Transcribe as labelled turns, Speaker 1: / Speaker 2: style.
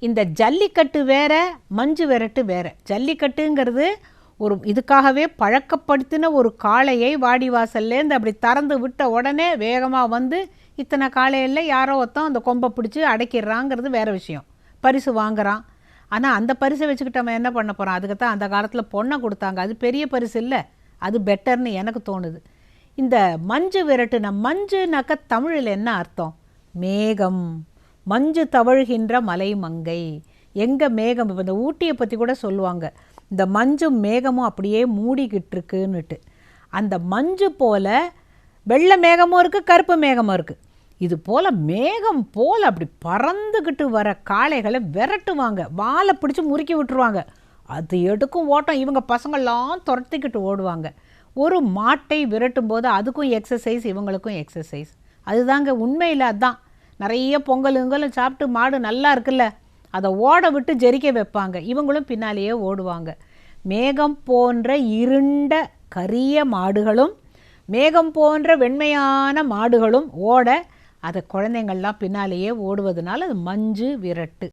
Speaker 1: இந்த ஜல்லிக்கட்டு வேற மஞ்சு விரட்டு வேற. ஜல்லிக்கட்டுங்கிறது ஒரு இதுக்காகவே பழக்கப்படுத்தின ஒரு காளையை வாடிவாசல்லேருந்து அப்படி திறந்து விட்ட உடனே வேகமாக வந்து இத்தனை காளையில் யாரோ ஒருத்தன் அந்த கொம்பை பிடிச்சி அடைக்கிறாங்கிறது வேற விஷயம். பரிசு வாங்குறான். ஆனால் அந்த பரிசை வச்சுக்கிட்டு நம்ம என்ன பண்ண போகிறோம் அதுக்கு தான் அந்த காலத்தில் பொண்ணை கொடுத்தாங்க. அது பெரிய பரிசு இல்லை. அது பெட்டர்னு எனக்கு தோணுது. இந்த மஞ்சு விரட்டுன மஞ்சுனாக்க தமிழில் என்ன அர்த்தம்? மேகம். மஞ்சு தவழ்கின்ற மலை மங்கை எங்கே மேகம்? இப்போ இந்த ஊட்டியை பற்றி கூட சொல்லுவாங்க. இந்த மஞ்சும் மேகமும் அப்படியே மூடிக்கிட்டு இருக்குன்னுட்டு அந்த மஞ்சு போல வெள்ளை மேகமும் இருக்குது கருப்பு மேகமும் இருக்குது இது போல் மேகம் போல் அப்படி பறந்துக்கிட்டு வர காளைகளை விரட்டுவாங்க. வாழை பிடிச்சி முறுக்கி விட்டுருவாங்க. அது எடுக்கும் ஓட்டம். இவங்க பசங்கள்லாம் துரத்திக்கிட்டு ஓடுவாங்க. ஒரு மாட்டை விரட்டும் போது அதுக்கும் எக்ஸசைஸ் இவங்களுக்கும் எக்ஸசைஸ் அதுதாங்க உண்மையில் அதுதான் நிறைய பொங்கலுங்களும் சாப்பிட்டு மாடு நல்லா இருக்குல்ல அதை ஓட விட்டு ஜெரிக்க வைப்பாங்க. இவங்களும் பின்னாலேயே ஓடுவாங்க. மேகம் போன்ற இருண்ட கரிய மாடுகளும் மேகம் போன்ற வெண்மையான மாடுகளும் ஓட அதை குழந்தைங்கள்லாம் பின்னாலேயே ஓடுவதனால அது மஞ்சு விரட்டு.